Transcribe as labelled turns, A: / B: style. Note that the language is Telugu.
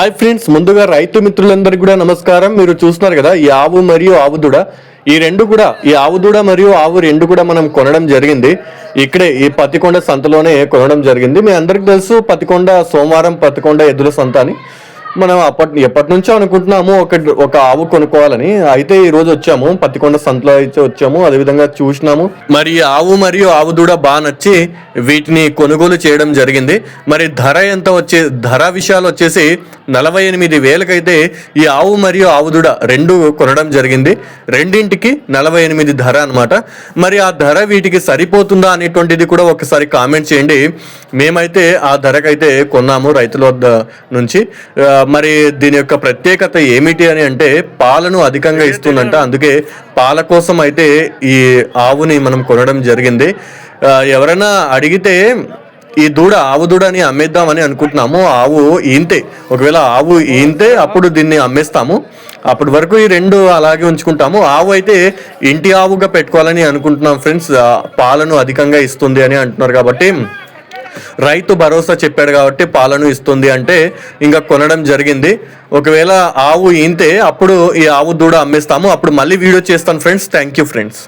A: హాయ్ ఫ్రెండ్స్ ముందుగా రైతు మిత్రులందరికీ కూడా నమస్కారం. మీరు చూస్తున్నారు కదా ఈ ఆవు మరియు ఆవు దూడ ఈ రెండు కూడా ఈ ఆవు దూడ మరియు ఆవు రెండు కూడా మనం కొనడం జరిగింది. ఇక్కడే ఈ పత్తికొండ సంతలోనే కొనడం జరిగింది. మీ అందరికి తెలుసు పత్తికొండ సోమవారం పత్తికొండ ఎద్దుల సంత అని. మనం అప్పటి ఎప్పటి నుంచో అనుకుంటున్నాము ఒక ఒక ఆవు కొనుక్కోవాలని. అయితే ఈ రోజు వచ్చాము పత్తికొండ సంతలో అయితే వచ్చాము అదేవిధంగా చూసినాము. మరి ఆవు మరియు ఆవు దూడ బాగా నచ్చి వీటిని కొనుగోలు చేయడం జరిగింది. మరి ధర ఎంత వచ్చే ధర విషయాలు వచ్చేసి నలభై ఎనిమిది వేలకైతే ఈ ఆవు మరియు ఆవు దూడ రెండు కొనడం జరిగింది. రెండింటికి నలభై ఎనిమిది ధర అనమాట మరి ఆ ధర వీటికి సరిపోతుందా అనేటువంటిది కూడా ఒకసారి కామెంట్ చేయండి. మేమైతే ఆ ధరకైతే కొన్నాము రైతుల వద్ద నుంచి. మరి దీని యొక్క ప్రత్యేకత ఏమిటి అని అంటే పాలను అధికంగా ఇస్తుందంట. అందుకే పాల కోసం అయితే ఈ ఆవుని మనం కొనడం జరిగింది. ఎవరైనా అడిగితే ఈ దూడ ఆవు దూడని అమ్మేద్దామని అనుకుంటున్నాము. ఆవు ఈంతే. ఒకవేళ ఆవు ఈంతే అప్పుడు దీన్ని అమ్మేస్తాము. అప్పటి వరకు ఈ రెండు అలాగే ఉంచుకుంటాము. ఆవు అయితే ఇంటి ఆవుగా పెట్టుకోవాలని అనుకుంటున్నాం ఫ్రెండ్స్. పాలను అధికంగా ఇస్తుంది అని అంటున్నారు కాబట్టి రైతు భరోసా చెప్పాడు కాబట్టి పాలను ఇస్తుంది అంటే ఇంకా కొనడం జరిగింది. ఒకవేళ ఆవు ఈంతే అప్పుడు ఈ ఆవు దూడ అమ్మేస్తాము. అప్పుడు మళ్ళీ వీడియో చేస్తాను ఫ్రెండ్స్. Thank you friends.